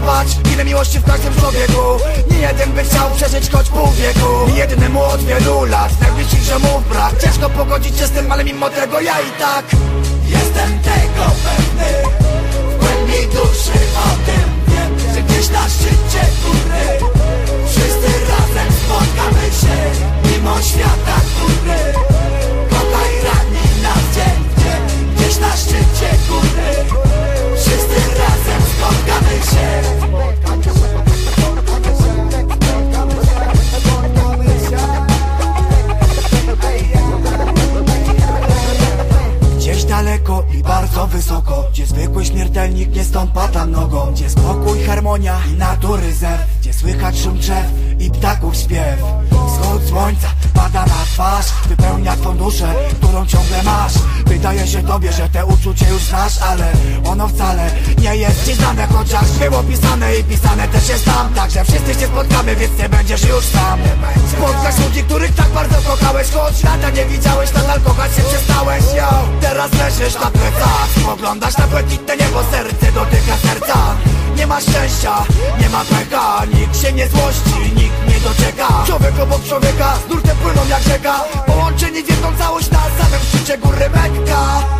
Zobacz ile miłości w każdym człowieku. Nie jeden by chciał przeżyć choć pół wieku. Jednemu od wielu lat najbliższych ziomów brak. Ciężko pogodzić się z tym, ale mimo tego ja i tak Jestem śmiertelnik nie stąpa tam nogą Gdzie spokój, harmonia i natury zew Gdzie słychać szum drzew i ptaków śpiew. Wschód słońca pada na twarz Wypełnia twą duszę, którą ciągle masz. Wydaje się tobie, że te uczucie już znasz Ale ono wcale nie jest ci znane Chociaż było pisane i pisane też jest tam. Także wszyscy się spotkamy, więc nie będziesz już sam. Spotkasz kochałeś Choć lata nie widziałeś, nadal kochać się przestałeś yo. Teraz leżysz na plecach Spoglądasz na błękitne niebo, serce dotyka serca. Nie ma szczęścia, nie ma pecha Nikt się nie złości, nikt nie doczeka. Człowiek obok człowieka, z nurtem płyną jak rzeka. Połączeni w jedną całość na samym szczycie góry Mekka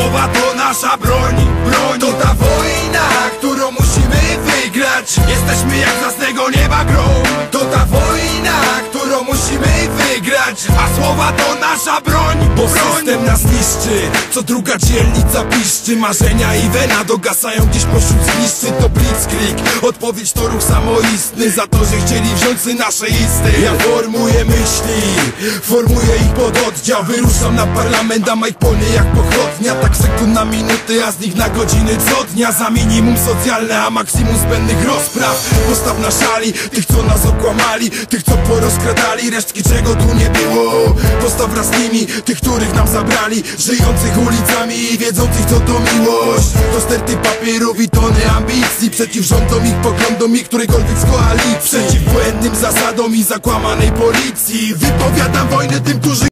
Słowa to nasza broń, broń. To ta wojna, którą musimy wygrać. Jesteśmy jak z jasnego nieba grom. To ta wojna, którą musimy wygrać. A słowa to nasza broń, bo system nas niszczy. Co druga dzielnica piszczy. Marzenia i wena dogasają gdzieś pośród zniszczy. To blitzkrieg, odpowiedź to ruch samoistny. Za to, że chcieli wziąć nasze isty. Ja formuję myśli, formuję ich pod oddział. Wyruszam na parlament, a Mike jak pochodnia. Tak sekund na minuty, a z nich na godziny co dnia. Za minimum socjalne, a maksimum zbędnych rozpraw. Postaw na szali tych, co nas okłamali, tych, co porozkradali, resztki czego tu nie było. Postaw wraz z nimi tych, których nam zabrali, żyjących ulicami i wiedzących, co to miłość. To sterty papierów i tony ambicji, przeciw rządom ich poglądom i którejkolwiek z koalicji. Przeciw błędnym zasadom i zakłamanej policji. Wypowiadam wojnę tym, którzy